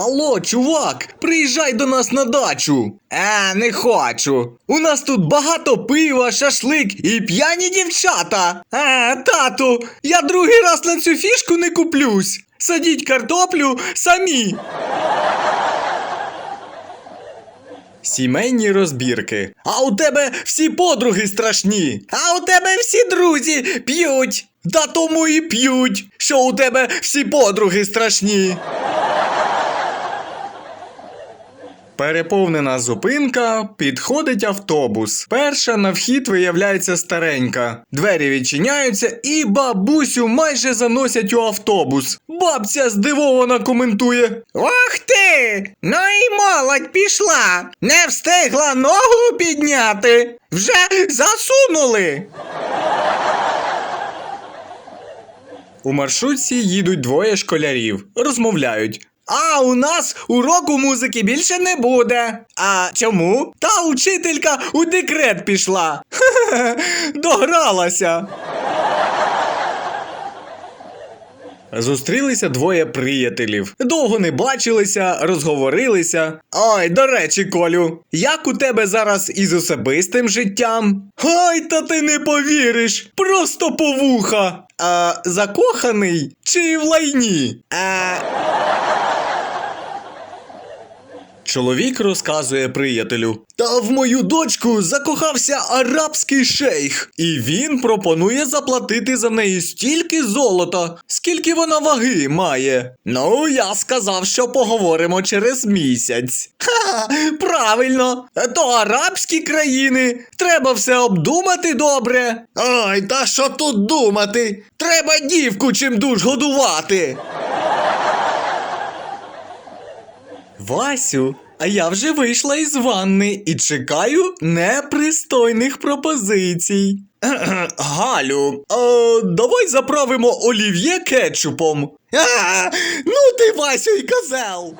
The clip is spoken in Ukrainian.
Алло, чувак, приїжджай до нас на дачу. Е, не хочу. У нас тут багато пива, шашлик і п'яні дівчата. Е, тату, я другий раз на цю фішку не куплюсь. Садіть картоплю самі. Сімейні розбірки. А у тебе всі подруги страшні. А у тебе всі друзі п'ють. Та тому і п'ють, що у тебе всі подруги страшні. Переповнена зупинка, підходить автобус. Перша на вхід виявляється старенька. Двері відчиняються і бабусю майже заносять у автобус. Бабця здивовано коментує: Ох ти! Ну і молодь пішла! Не встигла ногу підняти! Вже засунули! У маршрутці їдуть двоє школярів, розмовляють. А у нас уроку музики більше не буде. А чому? Та учителька у декрет пішла. Догралася. Зустрілися двоє приятелів. Довго не бачилися, розговорилися. Ой, до речі, Колю, як у тебе зараз із особистим життям? Ой, та ти не повіриш! Просто повуха! А закоханий чи в лайні? А... Чоловік розказує приятелю. Та в мою дочку закохався арабський шейх, і він пропонує заплатити за неї стільки золота, скільки вона ваги має. Ну, я сказав, що поговоримо через місяць. Ха, правильно, то арабські країни. Треба все обдумати добре. Ой, та що тут думати? Треба дівку чим душ годувати. Васю, а я вже вийшла із ванни і чекаю непристойних пропозицій. Галю, а, давай заправимо олів'є кетчупом. А, ну ти Васю і козел.